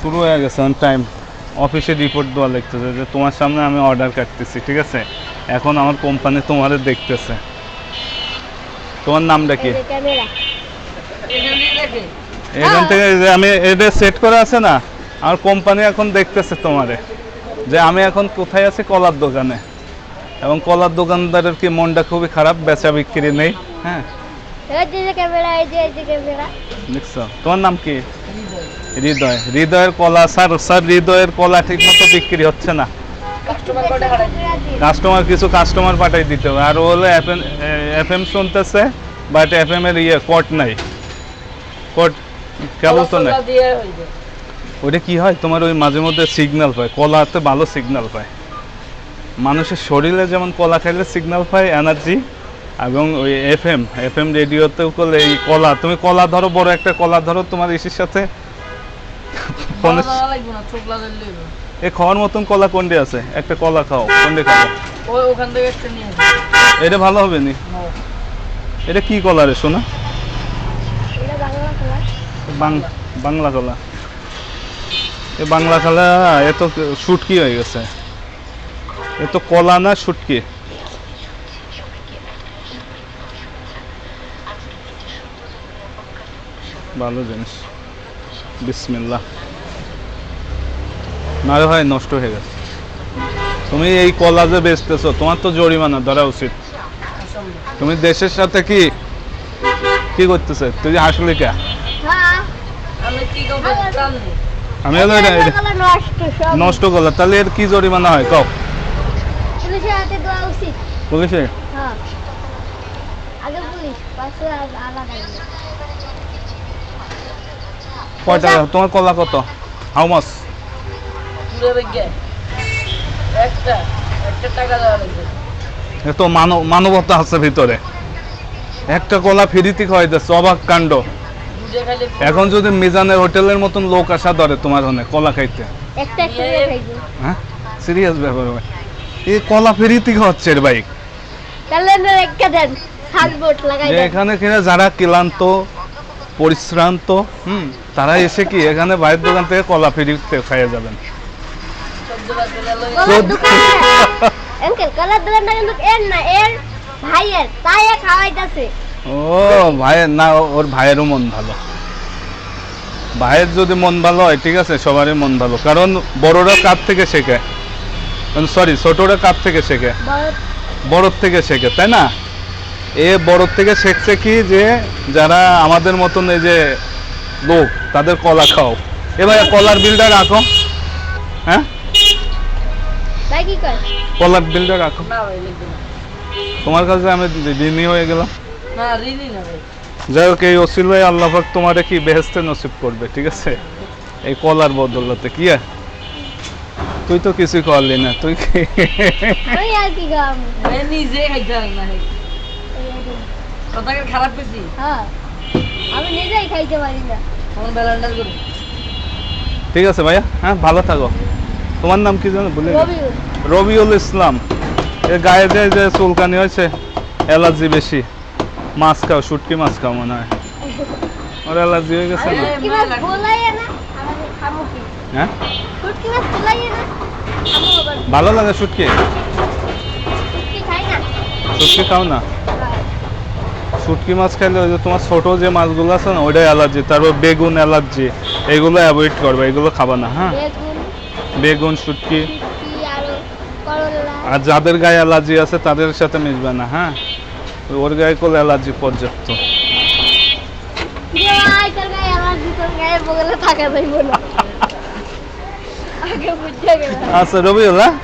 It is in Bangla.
শুরু হয়ে গেছে অন টাইম অফিসে রিপোর্ট দেওয়া লিখতেছে যে তোমার সামনে আমি অর্ডার কাটতেছি ঠিক আছে? এখন আমার কোম্পানি তোমাদের দেখতেছে। তোমার নামটা কি? এখানে থেকে যে আমি এদের সেট করা আছে না আমার কোম্পানি এখন দেখতেছে তোমারে যে আমি এখন কোথায় আছি? কলার দোকানে। এবং কলার দোকানদারের কি মনটা খুবই খারাপ? বেচা বিক্রি নেই হ্যাঁ? এই যে ক্যামেরা এই যে এই যে ক্যামেরা দেখছ তোমার নাম কি? হৃদয়। হৃদয়ের কলা স্যার স্যার হৃদয়ের কলা ঠিক মতো বিক্রি হচ্ছে না। কাস্টমার কিছু কাস্টমার পাঠাই দিতে হবে। আর ও হলো এফ এম এফ এম শুনতেছে বাট এফ এম এর ইয়ে কোট নাই। কোট কেবল তো নাই। কলা দিয়ে হইবে ওটা কি হয়? তোমার ওই মাঝে মধ্যে সিগন্যাল পায়। কলাতে ভালো সিগন্যাল পায়। মানুষের শরীরে যেমন কলা খাইলে সিগন্যাল পায় এনার্জি এবং ওই এফ এম এফ এম রেডিওতেও করলে এই কলা। তুমি কলা ধরো বড় একটা কলা ধরো তোমার ইসির সাথে। এ খাওয়ার মতন কলা কোনটি আছে? একটা কলা খাও কোনটি খাও ওখান থেকে একটা নিয়ে এটা ভালো হবে নি? হ্যাঁ। এটা কি কলা রে শোনা? বাংলা কলা। এ বাংলা কলা এ তো শুটকি হয়ে গেছে। এ তো কলা না শুটকি। ভালো জিনিস। বিসমিল্লাহ। না ভাই, নষ্ট হয়ে গেছে। তুমি এই কলা যে বেচতেছো, তোমার তো জরিমানা, ধরা উচিত। তুমি দেশের সাথে কি কি করতেছে? তুই আসলে কে? আমি নষ্ট নষ্ট তাহলে এর কি জরিমানা হয়? কও। পুলিশে হ্যাঁ কয় টাকা তোমার কলা কত? হাউ লাগবে। এত মানব মানবতা আছে ভিতরে। একটা কলা ফ্রিতে খাওয়াইতেছে অবাক কাণ্ড। এখন যদি মিজানের হোটেলের মতন লোক আসা ধরে তোমার হনে কলা খাইতে। একটা একটা করে খাইবো। হ্যাঁ? সিরিয়াস ব্যাপার ভাই। এই কলা ফ্রিতে খাওয়াচ্ছে এর বাইক এখানে কিনা যারা ক্লান্ত পরিশ্রান্ত হুম তারা এসে কি এখানে বাইরের দোকান থেকে কলা ফ্রিতে খাইয়ে যাবেন? ও ভাইয়ের না ওর ভাইয়েরও মন ভালো। ভাইয়ের যদি মন ভালো হয় ঠিক আছে সবারই মন ভালো। কারণ বড়রা কার থেকে শেখে? সরি ছোটরা কার থেকে শেখে? বড় বড়র থেকে শেখে তাই না? এ বড় থেকে শিখছে কি যে যারা আমাদের মতন এই যে লোক তাদের কলা খাও। এবার কলার বিলটা রাখো। হ্যাঁ? কলার বিলটা রাখো। তোমার কাছে আমি ঋণী হয়ে গেলাম। না ঋণই না ভাই। যাই হোক এই অসিল ভাই আল্লাহ পাক তোমারে কি বেহেস্তে নসিব করবে ঠিক আছে? এই কলার বদলতে কি আর? তুই তো কিছুই করলি না তুই কি? নিজে খাইতে না খারাপ হ্যাঁ। আমি নিজেই খাইতে পারি না। তখন ব্যালেন্ডার করি ঠিক আছে ভাইয়া হ্যাঁ ভালো থাকো। তোমার নাম কি জানো বলে রবিউল। রবিউল ইসলাম। এর গায়ে যে যে চুলকানি হয়েছে অ্যালার্জি বেশি। মাছ খাও শুটকি মাছ খাও মনে হয়। ওর অ্যালার্জি হয়ে গেছে না? কি মাছ বলাইয়ে না। আমাদের খামু কি? হ্যাঁ? ভালো লাগে শুটকি? শুটকি শুটকি খাও না? শুটকি মাছ খাইলে ওই যে তোমার ছোট যে মাছগুলো আছে না ওইটাই অ্যালার্জি তারপর বেগুন অ্যালার্জি এগুলো অ্যাভয়েড করবে এগুলো খাবা না হ্যাঁ? বেগুন শুটকি। আরও যাদের গায়ে অ্যালার্জি আছে তাদের সাথে মিশবে না হ্যাঁ? ওর গায়ে করলে অ্যালার্জি পর্যাপ্ত? আচ্ছা রবিউল হ্যাঁ?